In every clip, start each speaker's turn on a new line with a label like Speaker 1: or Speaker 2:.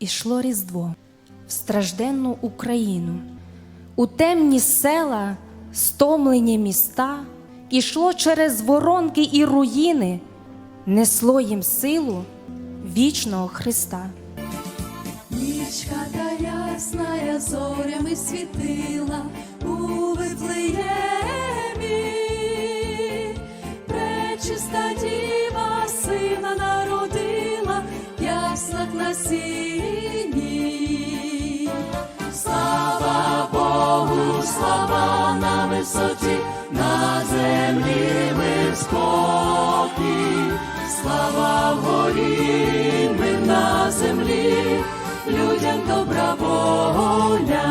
Speaker 1: Ішло Різдво в стражденну Україну, у темні села, стомлені міста, ішло через воронки і руїни, несло їм силу вічного Христа.
Speaker 2: Нічка та ясна зорями світила у Вифлеємі, пречиста діва сина народила, в яслах Слава на висоті, на землі мир спокій, слава вгорі, мир на землі, людям добра воля.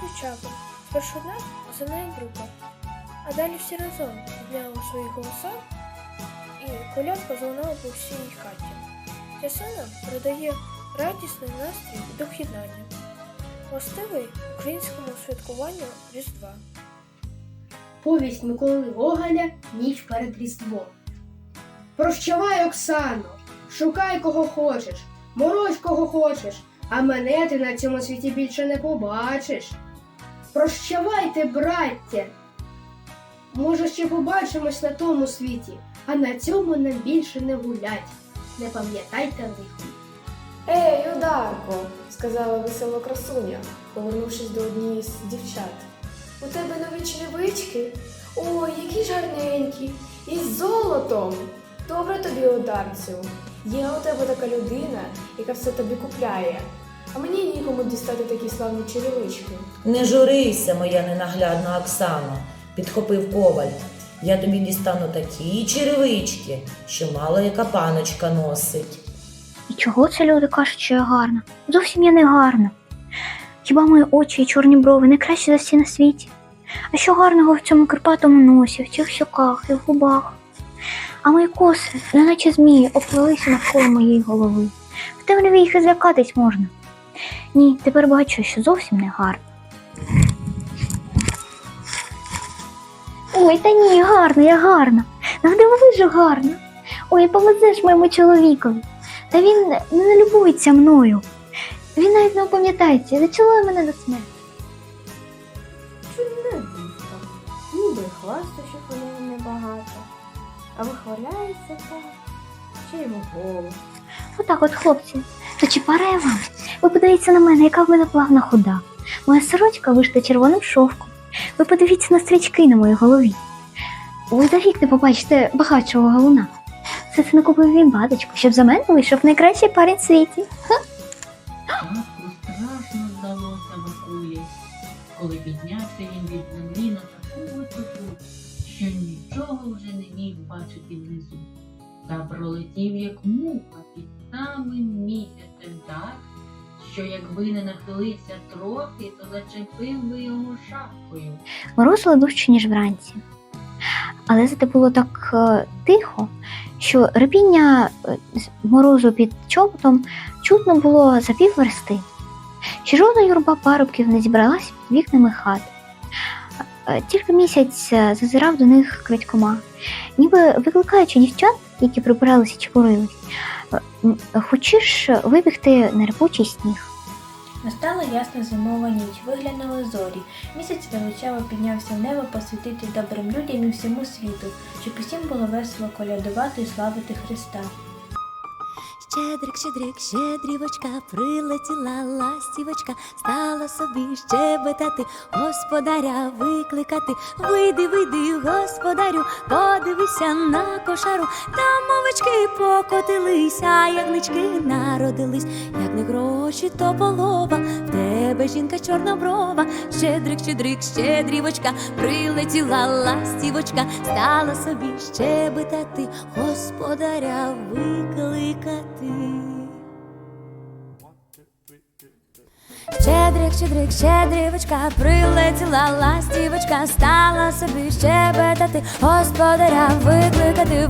Speaker 3: Дівчата спершу одна земна група, а далі всі разом підняли свої голоса і колядка залунала по всій хаті. Ясина передає радісний настрій і дух властивий українському святкуванню Різдва.
Speaker 4: Повість Миколи Гоголя Ніч перед Різдвом. Прощавай, Оксано, шукай кого хочеш, морозь кого хочеш, а мене ти на цьому світі більше не побачиш. Прощавайте, браття. Може, ще побачимось на тому світі, а на цьому нам більше не гулять. Не пам'ятайте лихо.
Speaker 5: Ей, Одарко, сказала весела красуня, повернувшись до однієї з дівчат. У тебе нові черевички? Ой, які ж гарненькі! Із золотом! Добре тобі, Одарцю. Є у тебе така людина, яка все тобі купляє. А мені нікому дістати такі славні черевички.
Speaker 6: Не журися, моя ненаглядна Оксано, підхопив коваль. Я тобі дістану такі черевички, що мало яка паночка носить.
Speaker 7: І чого це люди кажуть, що я гарна? Зовсім я не гарна. Хіба мої очі і чорні брови не кращі за всі на світі? А що гарного в цьому карпатому носі, в цих щоках і в губах? А мої коси, неначе змії, оплилися навколо моєї голови. В темряві їх і злякатись можна. Ні, тепер бачу, що зовсім не гарна. Ой, та ні, гарна, я гарна. Навдивовижу гарна. Ой, повезеш моєму чоловікові. Та він не любується мною. Він навіть не опам'ятається і зацілує мене до смерті.
Speaker 8: Чудна дівка, ніби хвастощів у неї небагато, а вихваляється так, ще й в голову.
Speaker 7: Отак от, хлопці, то чи пара я вам? Ви подивіться на мене, яка в мене плавна хода. Моя сорочка вишита червоним шовком. Ви подивіться на стрічки на моїй голові. Ви за рік не побачите багатшого галуна. Це накупив він батечко, щоб за мене вийшов найкращий парень в світі.
Speaker 9: Страшно, страшно здалося Микулі, коли піднявся він від землі на таку висоту, що нічого вже не міг бачити внизу. Та пролетів, як муха, під самим місяцем так, що якби не нахилився трохи, то зачепив би його шапкою.
Speaker 7: Морозило дужче, ніж вранці. Але зате було так е, тихо, що репіння е, морозу під чоботом чутно було за пів версти. Жодна юрба парубків не зібралась вікнами хат. Е, Тільки місяць зазирав до них крадькома, ніби викликаючи дівчат, які прибиралися чи курились, е, хочеш вибігти на репучий сніг.
Speaker 10: Настала ясна зимова ніч, виглянули зорі. Місяць величаво піднявся в небо посвятити добрим людям і всьому світу, щоб усім було весело колядувати і славити Христа.
Speaker 2: Щедрик, щедрик, щедрівочка, прилетіла ластівочка, стала собі щебетати, господаря викликати. Вийди, вийди, господарю, подивися на кошару, там овечки покотилися, ягнички народились, як не гроші, то полова, тебе жінка чорноброва, щедрик, щедрик, щедрівочка, прилетіла ластівочка, стала собі щебетати, господаря викликати. Щедрик, щедрик, щедрівочка, прилетіла ластівочка, стала собі щебетати, господаря викликати,